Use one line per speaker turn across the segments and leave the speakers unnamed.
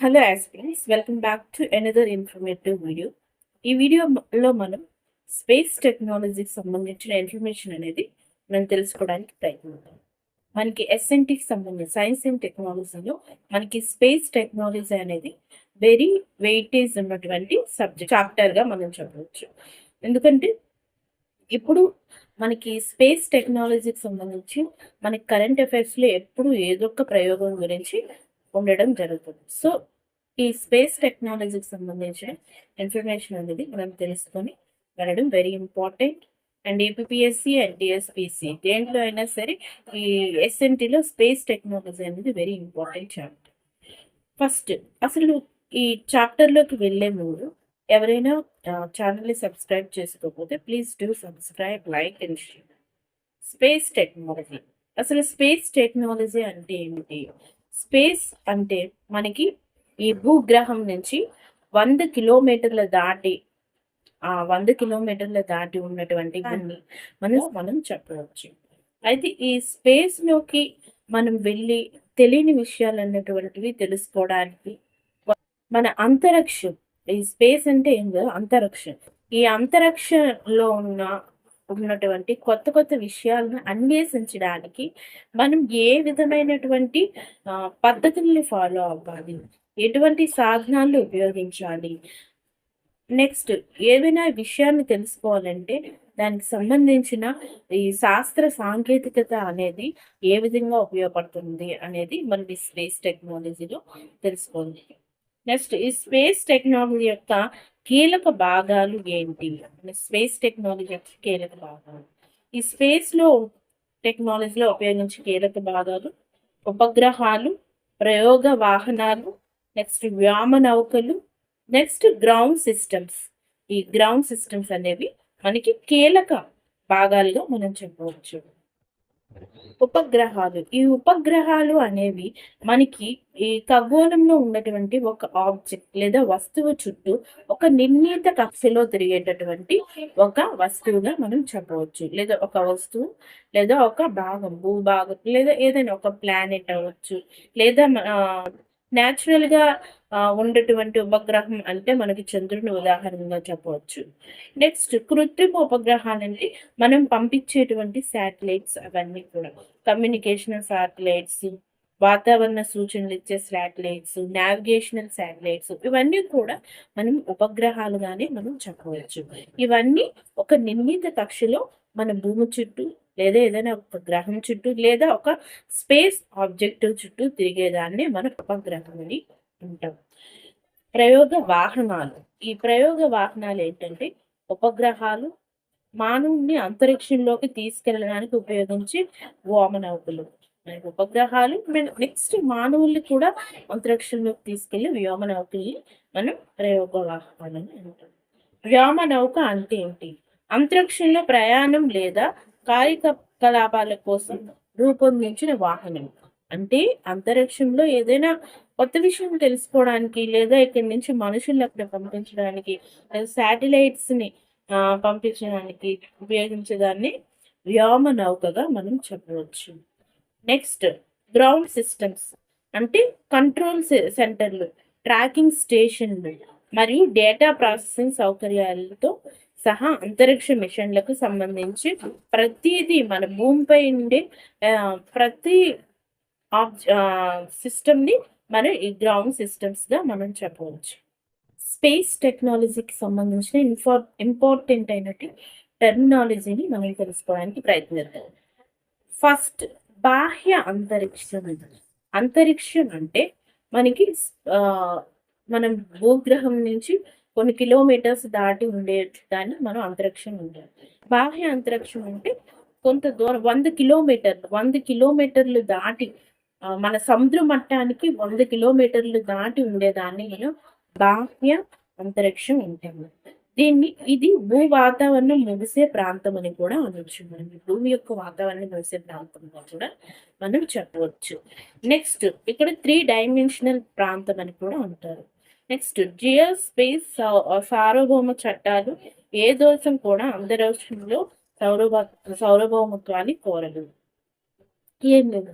Hello aspirants welcome back to another informative video ఈ వీడియోలో మనం స్పేస్ టెక్నాలజీకి సంబంధించిన ఇన్ఫర్మేషన్ అనేది మనం తెలుసుకోవడానికి ప్రయత్నిద్దాం. మనకి ఎస్ఎన్టీకి సంబంధించి సైన్స్ అండ్ టెక్నాలజీలో మనకి స్పేస్ టెక్నాలజీ అనేది వెరీ వెయిటేజ్ ఉన్నటువంటి సబ్జెక్ట్ చాప్టర్గా మనం చెప్పవచ్చు. ఎందుకంటే ఇప్పుడు మనకి స్పేస్ టెక్నాలజీకి సంబంధించి మనకి కరెంట్ అఫైర్స్లో ఎప్పుడు ఏదో ఒక ప్రయోగం గురించి ఉండడం జరుగుతుంది. సో ఈ స్పేస్ టెక్నాలజీకి సంబంధించిన ఇన్ఫర్మేషన్ అనేది మనం తెలుసుకొని వెళ్ళడం very important. And APSC and DSPC దేంట్లో అయినా సరే ఈ ఎస్ఎన్టీలో స్పేస్ టెక్నాలజీ అనేది వెరీ ఇంపార్టెంట్ చాప్టర్. ఫస్ట్ అసలు ఈ చాప్టర్లోకి వెళ్ళే ముందు ఎవరైనా ఛానల్ని సబ్స్క్రైబ్ చేసుకోకపోతే please do subscribe like and share. Space technology అసలు స్పేస్ టెక్నాలజీ అంటే ఏమిటి? స్పేస్ అంటే మనకి ఈ భూగ్రహం నుంచి వంద కిలోమీటర్ల దాటి ఆ వంద కిలోమీటర్ల దాటి ఉన్నటువంటి దాన్ని మనం మనం చెప్పవచ్చు. అయితే ఈ స్పేస్లోకి మనం వెళ్ళి తెలియని విషయాలు అన్నటువంటివి తెలుసుకోవడానికి మన అంతరిక్షం ఈ స్పేస్ అంటే ఏం కదా అంతరిక్షం. ఈ అంతరిక్షంలో ఉన్న ఉన్నటువంటి కొత్త కొత్త విషయాలను అన్వేషించడానికి మనం ఏ విధమైనటువంటి పద్ధతుల్ని ఫాలో అవ్వాలి? ఎటువంటి సాధనాలు ఉపయోగించాలి? నెక్స్ట్ ఏదైనా విషయాన్ని తెలుసుకోవాలంటే దానికి సంబంధించిన ఈ శాస్త్ర సాంకేతికత అనేది ఏ విధంగా ఉపయోగపడుతుంది అనేది మనం ఈ స్పేస్ టెక్నాలజీలో తెలుసుకోండి నెక్స్ట్ ఈ స్పేస్ టెక్నాలజీ యొక్క కీలక భాగాలు ఏంటి? స్పేస్ టెక్నాలజీ యొక్క కీలక భాగాలు. ఈ స్పేస్లో టెక్నాలజీలో ఉపయోగించే కీలక భాగాలు ఉపగ్రహాలు ప్రయోగ వాహనాలు నెక్స్ట్ వ్యామ నౌకలు నెక్స్ట్ గ్రౌండ్ సిస్టమ్స్. ఈ గ్రౌండ్ సిస్టమ్స్ అనేవి మనకి కీలక భాగాలుగా మనం చెప్పవచ్చు. ఉపగ్రహాలు. ఈ ఉపగ్రహాలు అనేవి మనకి ఈ ఖగోళంలో ఉన్నటువంటి ఒక ఆబ్జెక్ట్ లేదా వస్తువు చుట్టూ ఒక నిర్ణీత కక్షలో తిరిగేటటువంటి ఒక వస్తువుగా మనం చెప్పవచ్చు. లేదా ఒక వస్తువు లేదా ఒక భాగం భూభాగం లేదా ఏదైనా ఒక ప్లానెట్ అవ్వచ్చు. లేదా న్యాచురల్గా ఉండేటువంటి ఉపగ్రహం అంటే మనకి చంద్రుని ఉదాహరణగా చెప్పవచ్చు. నెక్స్ట్ కృత్రిమ ఉపగ్రహాలంటే మనం పంపించేటువంటి శాటిలైట్స్ అవన్నీ కూడా. కమ్యూనికేషన్ శాటిలైట్స్ వాతావరణ సూచనలు ఇచ్చే శాటిలైట్స్ నావిగేషనల్ శాటిలైట్స్ ఇవన్నీ కూడా మనం ఉపగ్రహాలుగానే మనం చెప్పవచ్చు. ఇవన్నీ ఒక నిర్ణీత కక్షలో మన భూమి చుట్టూ లేదా ఏదైనా ఒక గ్రహం చుట్టూ లేదా ఒక స్పేస్ ఆబ్జెక్ట్ చుట్టూ తిరిగేదాన్ని మనం ఉపగ్రహం అని అంటాం. ప్రయోగ వాహనాలు. ఈ ప్రయోగ వాహనాలు ఏంటంటే ఉపగ్రహాలు మానవుని అంతరిక్షంలోకి తీసుకెళ్ళడానికి ఉపయోగించే వ్యోమనౌకలు. మనకి ఉపగ్రహాలు నెక్స్ట్ మానవుల్ని కూడా అంతరిక్షంలోకి తీసుకెళ్ళి వ్యోమనౌకల్ని మనం ప్రయోగ వాహనాలని అంటాం. వ్యోమనౌక అంటే ఏంటి? అంతరిక్షంలో ప్రయాణం లేదా కార్యకలాపాల కోసం రూపొందించిన వాహనం. అంటే అంతరిక్షంలో ఏదైనా కొత్త విషయం తెలుసుకోవడానికి లేదా ఇక్కడి నుంచి మనుషులు అక్కడ పంపించడానికి లేదా శాటిలైట్స్ని పంపించడానికి ఉపయోగించేదాన్ని వ్యోమ నౌకగా మనం చెప్పవచ్చు. Next ground systems. అంటే కంట్రోల్ సెంటర్లు ట్రాకింగ్ స్టేషన్లు మరియు డేటా ప్రాసెసింగ్ సౌకర్యాలతో సహా అంతరిక్ష మిషన్లకు సంబంధించి ప్రతిదీ మన భూమిపై ఉండే ప్రతి సిస్టమ్ సిస్టమ్ని మనం ఈ గ్రౌండ్ సిస్టమ్స్గా మనం చెప్పవచ్చు. స్పేస్ టెక్నాలజీకి సంబంధించిన ఇన్ఫార్ ఇంపార్టెంట్ అయినట్టు టెర్మినాలజీని మనం తెలుసుకోవడానికి ప్రయత్నిద్దాం. ఫస్ట్ బాహ్య అంతరిక్షం అంతరిక్షం అంటే మనకి మనం భూగ్రహం నుంచి కొన్ని కిలోమీటర్స్ దాటి ఉండే దాన్ని మనం అంతరిక్షం ఉండాలి బాహ్య అంతరిక్షం అంటే కొంత దూరం వంద కిలోమీటర్లు వంద కిలోమీటర్లు దాటి మన సముద్ర మట్టానికి వంద కిలోమీటర్లు దాటి ఉండేదాన్ని నేను బాహ్య అంతరిక్షం ఉంటాను దీన్ని ఇది భూ వాతావరణం ముగిసే ప్రాంతం అని కూడా అనొచ్చు. మనం భూమి యొక్క వాతావరణం ముగిసే ప్రాంతంగా కూడా మనం చెప్పవచ్చు. నెక్స్ట్ ఇక్కడ త్రీ డైమెన్షనల్ ప్రాంతం అని కూడా అంటారు. నెక్స్ట్ జియో స్పేస్ సార్వభౌమ చట్టాలు ఏ దోషం కూడా అంతరిక్షంలో సౌరభ సౌరభౌమత్వాన్ని కోరదు. ఏం లేదు.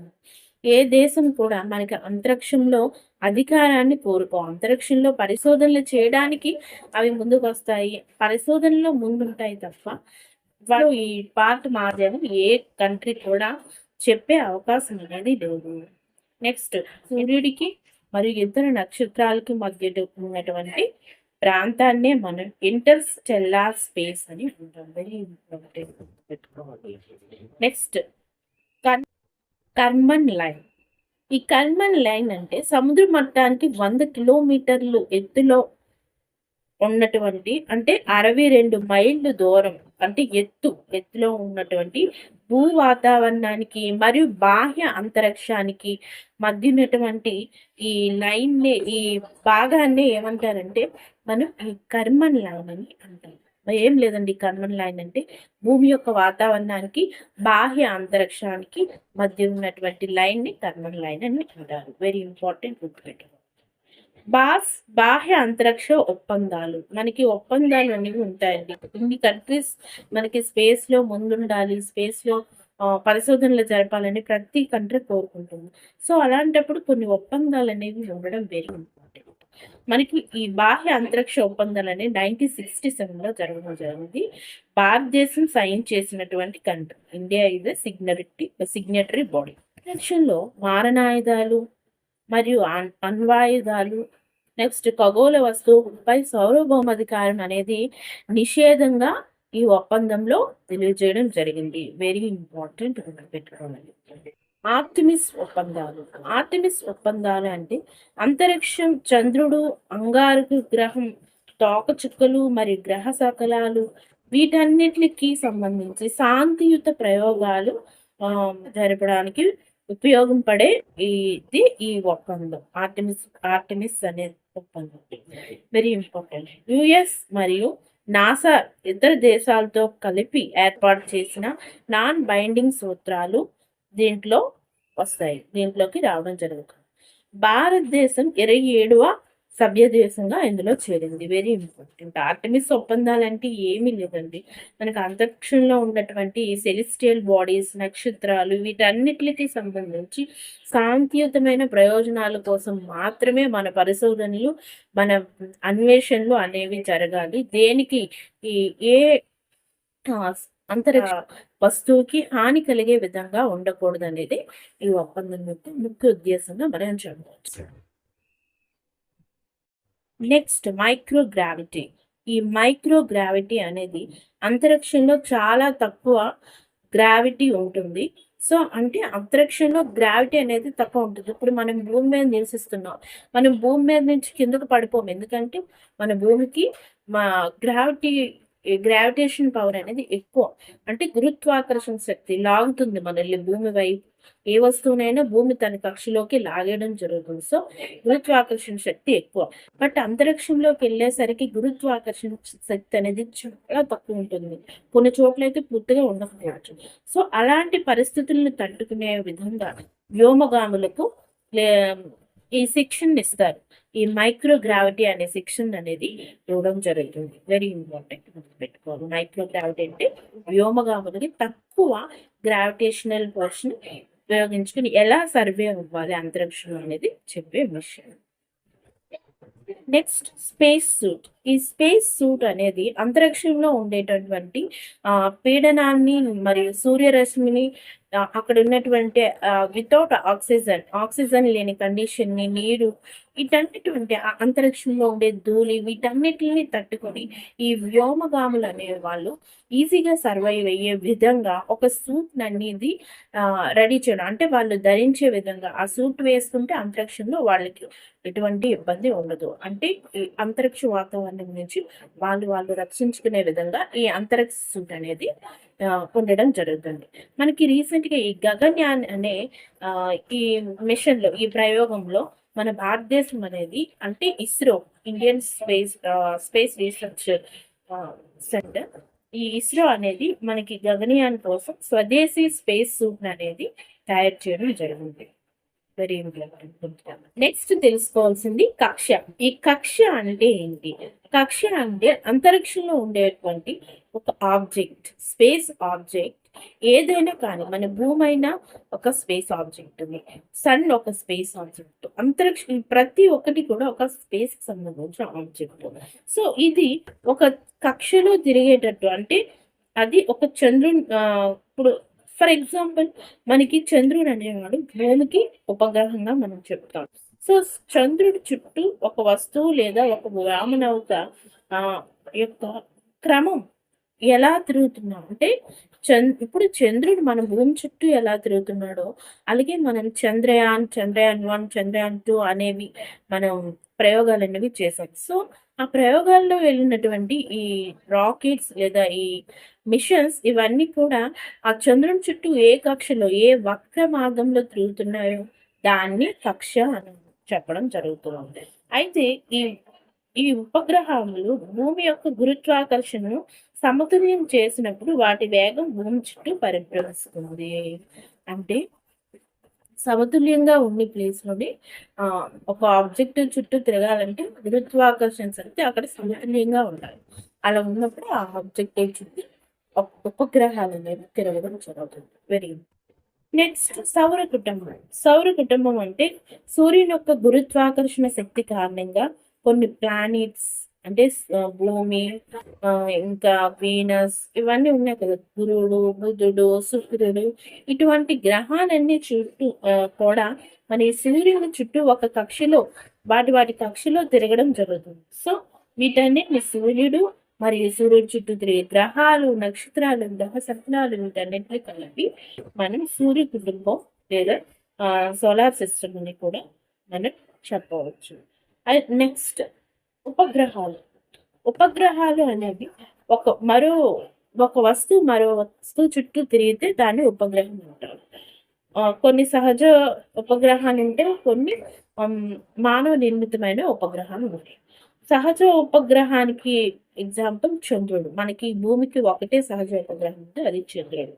ఏ దేశం కూడా మనకి అంతరిక్షంలో అధికారాన్ని కోరుకో అంతరిక్షంలో పరిశోధనలు చేయడానికి అవి ముందుకు వస్తాయి పరిశోధనలో ముందుంటాయి తప్ప వాళ్ళు ఈ పార్ట్ మాధ్యమం ఏ కంట్రీ కూడా చెప్పే అవకాశం అనేది లేదు. నెక్స్ట్ సూర్యుడికి మరియు ఇతర నక్షత్రాలకి మధ్య ఉన్నటువంటి ప్రాంతాన్నే మనం ఇంటర్ స్టెల్లార్ స్పేస్ అని అంటాం. వెరీ ఇంపార్టెంట్ పెట్టుకోవాలి. Next Karman line. ఈ కర్మన్ లైన్ అంటే సముద్ర మట్టానికి వంద కిలోమీటర్లు ఎత్తులో ఉన్నటువంటి అంటే అరవై రెండు మైళ్ళు దూరం అంటే ఎత్తు ఎత్తులో ఉన్నటువంటి భూ వాతావరణానికి మరియు బాహ్య అంతరిక్షానికి మధ్య ఉన్నటువంటి ఈ లైన్ని ఈ భాగాన్ని ఏమంటారంటే మనం ఈ కర్మన్ లైన్ అని అంటాం. ఏం లేదండి కర్మన్ లైన్ అంటే భూమి యొక్క వాతావరణానికి బాహ్య అంతరిక్షానికి మధ్య ఉన్నటువంటి లైన్ని కర్మన్ లైన్ అని అంటారు. వెరీ ఇంపార్టెంట్ గుర్తుపెట్టుకోవాలి బాస్ బాహ్య అంతరిక్ష ఒప్పందాలు. మనకి ఒప్పందాలు అనేవి ఉంటాయండి. ఇన్ని కంట్రీస్ మనకి స్పేస్లో ముందుండాలి స్పేస్లో పరిశోధనలు జరపాలని ప్రతి కంట్రీ కోరుకుంటుంది. సో అలాంటప్పుడు కొన్ని ఒప్పందాలు అనేవి ఉండడం వెరీ ఇంపార్టెంట్ మనకి ఈ బాహ్య అంతరిక్ష ఒప్పందాలు అనేవి నైన్టీన్ సిక్స్టీ సెవెన్లో జరగడం జరిగింది. భారతదేశం సైన్ చేసినటువంటి country India is signatory signatory body లో మారణాయుధాలు మరియు అణ్వాయుధాలు. నెక్స్ట్ ఖగోళ వస్తువుపై సార్వభౌమాధికారం అనేది నిషేధంగా ఈ ఒప్పందంలో తెలియజేయడం జరిగింది. వెరీ ఇంపార్టెంట్ పెట్టుకోవాలి. ఆర్టిమిస్ ఒప్పందాలు. ఆర్టిమిస్ ఒప్పందాలు అంటే అంతరిక్షం చంద్రుడు అంగారక గ్రహం తోకచుక్కలు మరియు గ్రహ సకలాలు వీటన్నిటికి సంబంధించి శాంతియుత ప్రయోగాలు జరపడానికి ఉపయోగం పడే ఇది ఈ ఒప్పందం. ఆర్టిమిస్ ఆర్టిమిస్ అనే ఒప్పందం. వెరీ ఇంపార్టెంట్ యుఎస్ మరియు నాసా ఇతర దేశాలతో కలిపి ఏర్పాటు చేసిన నాన్ బైండింగ్ సూత్రాలు దీంట్లో వస్తాయి. దీంట్లోకి రావడం జరుగుతుంది. భారతదేశం ఇరవై ఏడవ సభ్య దేశంగా ఇందులో చేరింది. వెరీ ఇంపార్టెంట్ ఆర్టమిస్ ఒప్పందాలు అంటే ఏమీ లేదండి. మనకు అంతరిక్షంలో ఉన్నటువంటి సెలిస్టియల్ బాడీస్ నక్షత్రాలు వీటన్నిటికి సంబంధించి శాంతియుతమైన ప్రయోజనాల కోసం మాత్రమే మన పరిశోధనలు మన అన్వేషణలు అనేవి జరగాలి. దేనికి? ఈ ఏ అంతరిక్ష వస్తువుకి హాని కలిగే విధంగా ఉండకూడదు అనేది ఈ ఒప్పందం యొక్క ముఖ్య ఉద్దేశంగా మనం చెప్పవచ్చు. నెక్స్ట్ మైక్రోగ్రావిటీ ఈ మైక్రోగ్రావిటీ అనేది అంతరిక్షంలో చాలా తక్కువ గ్రావిటీ ఉంటుంది. సో అంటే అంతరిక్షంలో గ్రావిటీ అనేది తక్కువ ఉంటుంది. ఇప్పుడు మనం భూమి మీద నివసిస్తున్నాం. మనం భూమి మీద నుంచి కిందకు పడిపోము. ఎందుకంటే మన భూమికి మా గ్రావిటీ గ్రావిటేషన్ పవర్ అనేది ఎక్కువ. అంటే గురుత్వాకర్షణ శక్తి లాగుతుంది మనల్ని భూమి వైపు. ఏ వస్తువునైనా భూమి తన కక్షలోకి లాగేయడం జరుగుతుంది. సో గురుత్వాకర్షణ శక్తి ఎక్కువ. బట్ అంతరిక్షంలోకి వెళ్ళేసరికి గురుత్వాకర్షణ శక్తి అనేది చాలా తక్కువ ఉంటుంది. కొన్ని చోట్ల అయితే పూర్తిగా ఉండకపోవచ్చు. సో అలాంటి పరిస్థితులను తట్టుకునే విధంగా వ్యోమగాములకు ఈ శిక్షణ ఇస్తారు. ఈ మైక్రో గ్రావిటీ అనే శిక్షణ అనేది ఇవ్వడం జరుగుతుంది. వెరీ ఇంపార్టెంట్ పెట్టుకోవాలి. మైక్రో గ్రావిటీ అంటే వ్యోమగాములకి తక్కువ గ్రావిటేషనల్ పోర్షన్ ఉపయోగించుకుని ఎలా సర్వే అవ్వాలి? అంతరిక్షం అనేది చెప్పే విషయం. నెక్స్ట్ స్పేస్ సూట్ ఈ స్పేస్ సూట్ అనేది అంతరిక్షంలో ఉండేటటువంటి పీడనాన్ని మరియు సూర్యరశ్మిని అక్కడ ఉన్నటువంటి వితౌట్ ఆక్సిజన్ ఆక్సిజన్ లేని కండిషన్ని నీరు ఇటన్నిటువంటి అంతరిక్షంలో ఉండే ధూళి వీటన్నిటిని తట్టుకొని ఈ వ్యోమగాములు అనే వాళ్ళు ఈజీగా సర్వైవ్ అయ్యే విధంగా ఒక సూట్ అనేది రెడీ చేయడం. అంటే వాళ్ళు ధరించే విధంగా ఆ సూట్ వేసుకుంటే అంతరిక్షంలో వాళ్ళకి ఎటువంటి ఇబ్బంది ఉండదు. అంటే ఈ అంతరిక్ష వాతావరణం నుంచి వాళ్ళు వాళ్ళు రక్షించుకునే విధంగా ఈ అంతరిక్ష సూట్ అనేది ఉండడం జరుగుతుంది. మనకి రీసెంట్గా ఈ గగన్యాన్ అనే ఈ మిషన్లో ఈ ప్రయోగంలో మన భారతదేశం అనేది అంటే ISRO Indian space space research centre. ఈ ఇస్రో అనేది మనకి గగనయాన్ కోసం స్వదేశీ స్పేస్ సూట్ అనేది తయారు చేయడం జరిగింది. వెరీ ఇంపార్టెంట్ నెక్స్ట్ తెలుసుకోవాల్సింది కక్ష. ఈ కక్ష అంటే ఏంటి? కక్ష అంటే అంతరిక్షంలో ఉండేటువంటి ఒక ఆబ్జెక్ట్ స్పేస్ ఆబ్జెక్ట్. ఏదైనా కానీ మన భూమి అయినా ఒక స్పేస్ ఆబ్జెక్ట్ ఉంది. సన్ ఒక స్పేస్ ఆబ్జెక్ట్. అంతరిక్ష ప్రతి ఒక్కటి కూడా ఒక స్పేస్ సంబంధించిన ఆబ్జెక్ట్. సో ఇది ఒక కక్షలో తిరిగేటట్టు అంటే అది ఒక చంద్రుని ఇప్పుడు ఫర్ ఎగ్జాంపుల్ మనకి చంద్రుడు అనేవాడు భూమికి ఉపగ్రహంగా మనం చెప్తాం. సో చంద్రుడి చుట్టూ ఒక వస్తువు లేదా ఒక వామనౌక యొక్క క్రమం ఎలా తిరుగుతున్నాం అంటే చంద్ ఇప్పుడు చంద్రుడు మన భూమి చుట్టూ ఎలా తిరుగుతున్నాడో అలాగే మనం చంద్రయాన్ చంద్రయాన్ వన్ చంద్రయాన్ టూ అనేవి మనం ప్రయోగాలు అనేవి చేసాం సో ఆ ప్రయోగాల్లో వెళ్ళినటువంటి ఈ రాకెట్స్ లేదా ఈ మిషన్స్ ఇవన్నీ కూడా ఆ చంద్రుని చుట్టూ ఏ కక్షలో ఏ వక్ర మార్గంలో తిరుగుతున్నాయో దాన్ని కక్ష అని చెప్పడం జరుగుతుంది అయితే ఈ ఈ ఉపగ్రహాలు భూమి యొక్క గురుత్వాకర్షణను సమతుల్యం చేసినప్పుడు వాటి వేగం భూమి చుట్టూ పరిభ్రమిస్తుంది. అంటే సమతుల్యంగా ఉండే ప్లేస్లోని ఒక ఆబ్జెక్ట్ చుట్టూ తిరగాలంటే గురుత్వాకర్షణ శక్తి అక్కడ సమతుల్యంగా ఉండాలి. అలా ఉన్నప్పుడు ఆ ఆబ్జెక్ట్ చుట్టూ ఉపగ్రహాలు అనేవి తిరగడం జరుగుతుంది. వెరీ నెక్స్ట్ సౌర కుటుంబం. సౌర కుటుంబం అంటే సూర్యుని యొక్క గురుత్వాకర్షణ శక్తి కారణంగా కొన్ని ప్లానెట్స్ అంటే భూమి ఇంకా వీనస్ ఇవన్నీ ఉన్నాయి కదా. గురుడు బుధుడు శుక్రుడు ఇటువంటి గ్రహాలన్నీ చుట్టూ కూడా మన సూర్యుని చుట్టూ ఒక కక్షలో వాటి వాటి కక్షలో తిరగడం జరుగుతుంది. సో వీటన్నిటిని సూర్యుడు మరియు సూర్యుడి చుట్టూ తిరిగే గ్రహాలు నక్షత్రాలు గ్రహ శక్నాలు వీటన్నిటిని కలిపి మనం సూర్య కుటుంబం లేదా సోలార్ సిస్టమ్ అని కూడా మనం చెప్పవచ్చు. నెక్స్ట్ ఉపగ్రహాలు. ఉపగ్రహాలు అనేవి ఒక మరో ఒక వస్తువు మరో వస్తువు చుట్టూ తిరిగితే దాన్ని ఉపగ్రహం అంటారు. కొన్ని సహజ ఉపగ్రహాలు ఉంటే కొన్ని మానవ నిర్మితమైన ఉపగ్రహాలు ఉంటాయి. సహజ ఉపగ్రహానికి ఎగ్జాంపుల్ చంద్రుడు. మనకి భూమికి ఒకటే సహజ ఉపగ్రహం ఉంటే అది చంద్రుడు.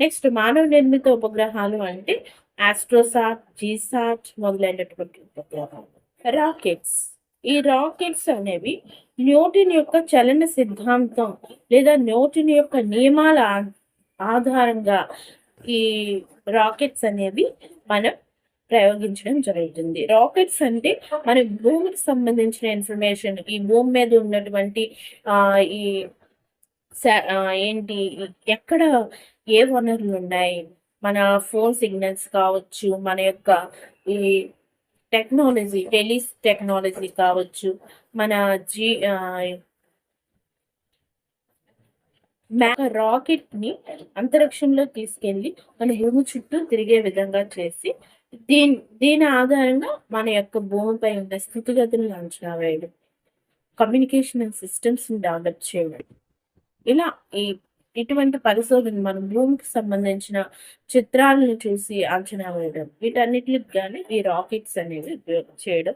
నెక్స్ట్ మానవ నిర్మిత ఉపగ్రహాలు అంటే ఆస్ట్రోసాట్ జీసాట్ మొదలైనటువంటి ఉపగ్రహాలు. రాకెట్స్ ఈ రాకెట్స్ అనేవి న్యూటన్ యొక్క చలన సిద్ధాంతం లేదా న్యూటన్ యొక్క నియమాల ఆధారంగా ఈ రాకెట్స్ అనేవి మనం ప్రయోగించడం జరుగుతుంది. రాకెట్స్ అంటే మన భూమికి సంబంధించిన ఇన్ఫర్మేషన్ ఈ భూమి మీద ఉన్నటువంటి ఈ ఏంటి ఎక్కడ ఏ వనరులు ఉన్నాయి? మన ఫోన్ సిగ్నల్స్ కావచ్చు మన యొక్క ఈ టెక్నాలజీ టెలిస్ టెక్నాలజీ కావచ్చు మన జీ రాకెట్ని అంతరిక్షంలో తీసుకెళ్ళి మన భూమి చుట్టూ తిరిగే విధంగా చేసి దీని దీని ఆధారంగా మన యొక్క భూమిపై ఉన్న స్థితిగతులను అంచనా వేయడం కమ్యూనికేషన్ సిస్టమ్స్ని డెవలప్ చేయడం. ఇలా ఈ ఇటువంటి పరిశోధన మనం భూమికి సంబంధించిన చిత్రాలను చూసి అంచనా వేయడం వీటన్నిటికి కానీ ఈ రాకెట్స్ అనేవి చేయడం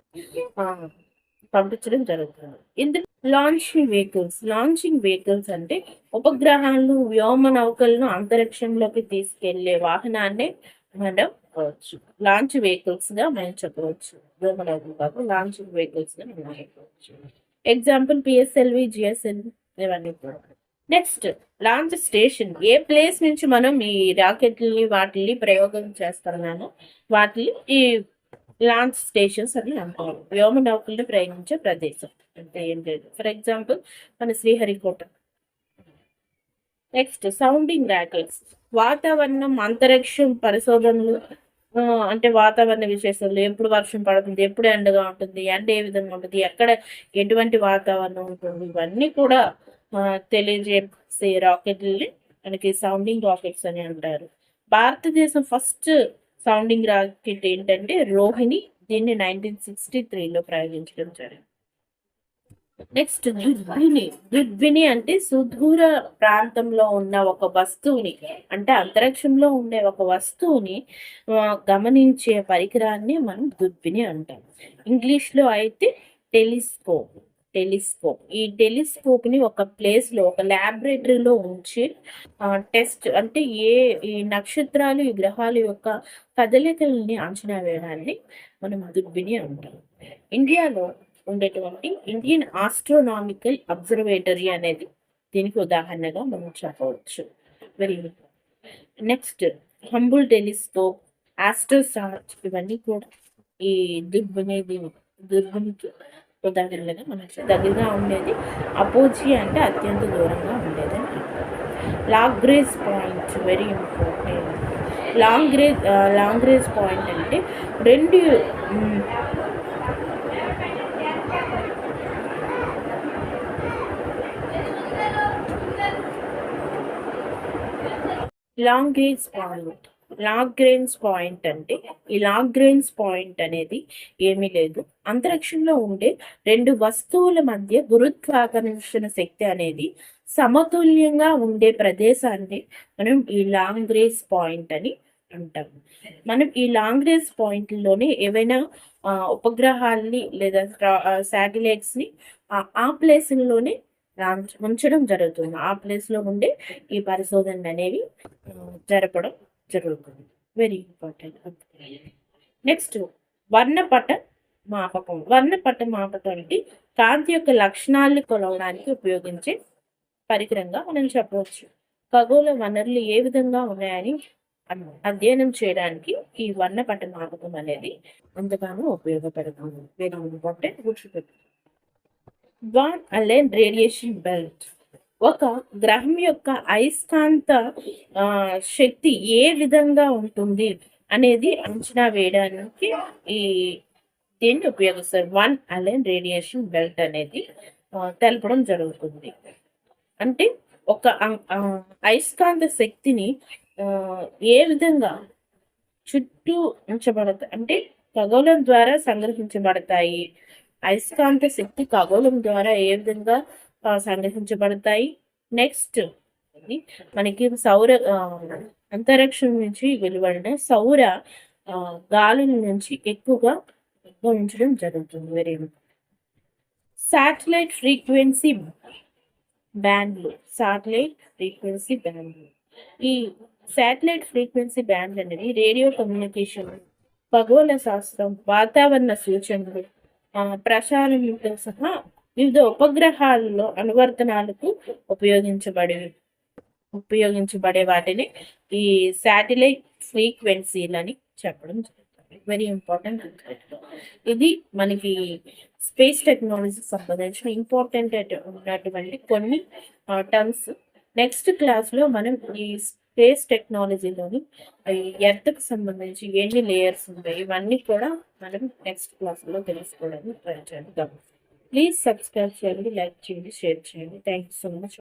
పంపించడం జరుగుతుంది. ఇందులో లాంచింగ్ వెహికల్స్ లాంచింగ్ వెహికల్స్ అంటే ఉపగ్రహాలను వ్యోమ నౌకలను అంతరిక్షంలోకి తీసుకెళ్ళే వాహనాన్ని మనం చెప్పవచ్చు. లాంచ్ వెహికల్స్గా మనం చెప్పవచ్చు. వ్యోమ నౌకలు కాదు లాంచింగ్ వెహికల్స్గా మనం చెప్పవచ్చు. ఎగ్జాంపుల్ పిఎస్ఎల్వి జిఎస్ఎల్ ఇవన్నీ కూడా. నెక్స్ట్ లాంచ్ స్టేషన్ ఏ ప్లేస్ నుంచి మనం ఈ రాకెట్లని వాటిని ప్రయోగం చేస్తున్నాము వాటిని ఈ లాంచ్ స్టేషన్స్ అని అంటారు. వ్యోమ నౌకల్ని ప్రయోగించే ప్రదేశం. అంటే ఏం లేదు. ఫర్ ఎగ్జాంపుల్ మన శ్రీహరికోట. నెక్స్ట్ సౌండింగ్ ర్యాకెట్స్ వాతావరణం అంతరిక్షం పరిశోధనలు అంటే వాతావరణ విశేషాలు. ఎప్పుడు వర్షం పడుతుంది ఎప్పుడు ఎండగా ఉంటుంది ఎండ ఏ విధంగా ఉంటుంది ఎక్కడ ఎటువంటి వాతావరణం ఉంటుంది ఇవన్నీ కూడా తెలియజేసే రాకెట్లని మనకి సౌండింగ్ రాకెట్స్ అని అంటారు. భారతదేశం ఫస్ట్ సౌండింగ్ రాకెట్ ఏంటంటే రోహిణి దీన్ని నైన్టీన్ సిక్స్టీ త్రీలో ప్రయోగించడం జరిగింది. నెక్స్ట్ దుర్బిని దుర్బిని అంటే సుదూర ప్రాంతంలో ఉన్న ఒక వస్తువుని అంటే అంతరిక్షంలో ఉండే ఒక వస్తువుని గమనించే పరికరాన్ని మనం దుర్బిని అంటాం. ఇంగ్లీష్లో అయితే టెలిస్కోప్. టెలిస్కోప్. ఈ టెలిస్కోప్ని ఒక ప్లేస్లో ఒక ల్యాబొరేటరీలో ఉంచి టెస్ట్ అంటే ఏ ఈ నక్షత్రాలు ఈ గ్రహాల యొక్క కదలికల్ని అంచనా వేయడాన్ని మనం దుర్బిని అంటాం. ఇండియాలో ఉండేటువంటి ఇండియన్ ఆస్ట్రోనామికల్ అబ్జర్వేటరీ అనేది దీనికి ఉదాహరణగా మనం చెప్పవచ్చు. Very next Hubble telescope Astrosat ఇవన్నీ కూడా ఈ దుర్బినేది దుర్బినికి ఉదాహరణగా మనం చె- దగ్గరగా ఉండేది. అపోజీ అంటే అత్యంత దూరంగా ఉండేది అని అర్థం Lagrange point very important Lagrange Lagrange point అంటే రెండు లాంగ్రేజ్ పాయింట్ లాంగ్రేంజ్ పాయింట్ అంటే ఈ లాంగ్రేంజ్ పాయింట్ అనేది ఏమీ లేదు. అంతరిక్షంలో ఉండే రెండు వస్తువుల మధ్య గురుత్వాకర్షణ శక్తి అనేది సమతుల్యంగా ఉండే ప్రదేశాన్ని మనం ఈ లాంగ్రేజ్ పాయింట్ అని అంటాం. మనం ఈ లాంగ్రేజ్ పాయింట్లోనే ఏవైనా ఉపగ్రహాల్ని లేదా శాటిలైట్స్ని ఆ- ప్లేస్లోనే ఉంచడం జరుగుతుంది. ఆ ప్లేస్లో ఉండే ఈ పరిశోధనలు అనేవి జరపడం జరుగుతుంది. వెరీ ఇంపార్టెంట్ నెక్స్ట్ వర్ణపట మాపకం వర్ణపట మాపకం అంటే కాంతి యొక్క లక్షణాలను కొలవడానికి ఉపయోగించే పరికరంగా మనం చెప్పవచ్చు. ఖగోళ వనరులు ఏ విధంగా ఉన్నాయని అధ్యయనం చేయడానికి ఈ వర్ణపట మాపకం అనేది ఎంతగానో ఉపయోగపడుతుంది. వెరీ ఇంపార్టెంట్ గుర్తుపెట్టు వాన్ అలెన్ రేడియేషన్ బెల్ట్ ఒక గ్రహం యొక్క అయస్కాంత శక్తి ఏ విధంగా ఉంటుంది అనేది అంచనా వేయడానికి ఈ దీన్ని ఉపయోగిస్తారు? వన్ అలెన్ రేడియేషన్ బెల్ట్ అనేది తెలపడం జరుగుతుంది. అంటే ఒక అయస్కాంత శక్తిని ఏ విధంగా చుట్టూ ఉంచబడతాయి అంటే ఖగోళం ద్వారా సంగ్రహించబడతాయి. అయస్కాంత శక్తి ఖగోళం ద్వారా ఏ విధంగా సంగ్రహించబడతాయి. నెక్స్ట్ మనకి సౌర అంతరిక్షం నుంచి వెలువడిన సౌర గాలుల నుంచి ఎక్కువగా ఉంచడం జరుగుతుంది. వెరీ శాటిలైట్ ఫ్రీక్వెన్సీ బ్యాండ్లు శాటిలైట్ ఫ్రీక్వెన్సీ బ్యాండ్లు ఈ శాటిలైట్ ఫ్రీక్వెన్సీ బ్యాండ్ అనేది రేడియో కమ్యూనికేషన్ ఖగోళ శాస్త్రం వాతావరణ సూచనలు ప్రసారంతో సహా వివిధ ఉపగ్రహాలలో అనువర్తనాలకు ఉపయోగించబడే ఉపయోగించబడే వాటిని ఈ శాటిలైట్ ఫ్రీక్వెన్సీలని చెప్పడం జరుగుతుంది. వెరీ ఇంపార్టెంట్ ఇది మనకి స్పేస్ టెక్నాలజీకి సంబంధించిన ఇంపార్టెంట్ ఉన్నటువంటి కొన్ని టర్మ్స్. నెక్స్ట్ క్లాస్లో మనం ఈ స్పేస్ టెక్నాలజీలోని ఎర్త్కి సంబంధించి ఎన్ని లేయర్స్ ఉంటాయి ఇవన్నీ కూడా మనం నెక్స్ట్ క్లాస్లో తెలుసుకోవడానికి ట్రై చేద్దాం. ప్లీజ్ సబ్స్క్రైబ్ చేయండి లైక్ చేయండి షేర్ చేయండి థ్యాంక్ యూ సో మచ్